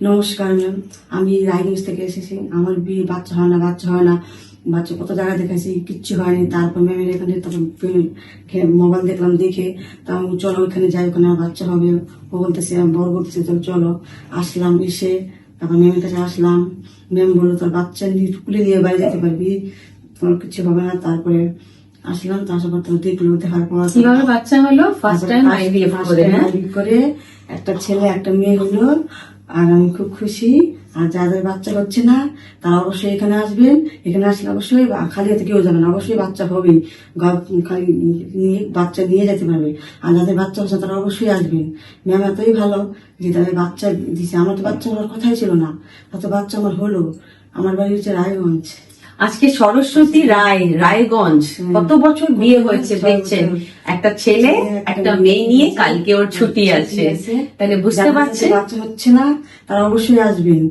নমস্কার ম্যাম আমি রায়গঞ্জ থেকে এসেছি। আমার বিয়ে বাচ্চা হয় না বাচ্চা হয় না। বাচ্চা কত জায়গায় দেখাইছি কিচ্ছু হয়নি। তারপর ম্যামের এখানে তখন মোবাইল দেখলাম দেখে তা আমি চলো ওখানে যাই ওখানে আমার বাচ্চা হবে। ও বলতেছে বড় করতেছে তো চলো। আসলাম এসে তারপর ম্যামের কাছে আসলাম। ম্যাম বলল তোর বাচ্চা নিয়ে তুলে নিয়ে বাড়ি যেতে পারবি তোমার কিছু হবে না। তারপরে আসলাম তার পর তো দেখল দেখার পর কীভাবে বাচ্চা হলো? ফার্স্ট টাইম আইভিএফ First হ্যাঁ? করে একটা ছেলে একটা মেয়ে হলো। আর আমি খুব খুশি। আর যাদের বাচ্চা হচ্ছে না, তারা অবশ্যই এখানে আসবেন। এখানে আসলে অবশ্যই খালি হাতে কেউ যাবেন অবশ্যই বাচ্চা হবে। খালি নিয়ে বাচ্চা নিয়ে যেতে পারবে। আর যাদের বাচ্চা হচ্ছে তারা অবশ্যই আসবেন। ম্যাম এতই ভালো যে তাদের বাচ্চা দিছে। আমার তো বাচ্চা হওয়ার কথাই ছিল না। এত বাচ্চা আমার হলো। আমার বাড়ি হচ্ছে রায়গঞ্জ। আজকে সরস্বতী রায় রায়গঞ্জ কত বছর বিয়ে হয়েছে দেখছেন? একটা ছেলে একটা মেয়ে নিয়ে কালকে ওর ছুটি আছে। তাহলে বুঝতে পারছেন? বাচ্চা হচ্ছে না তারা অবশ্যই আসবেন।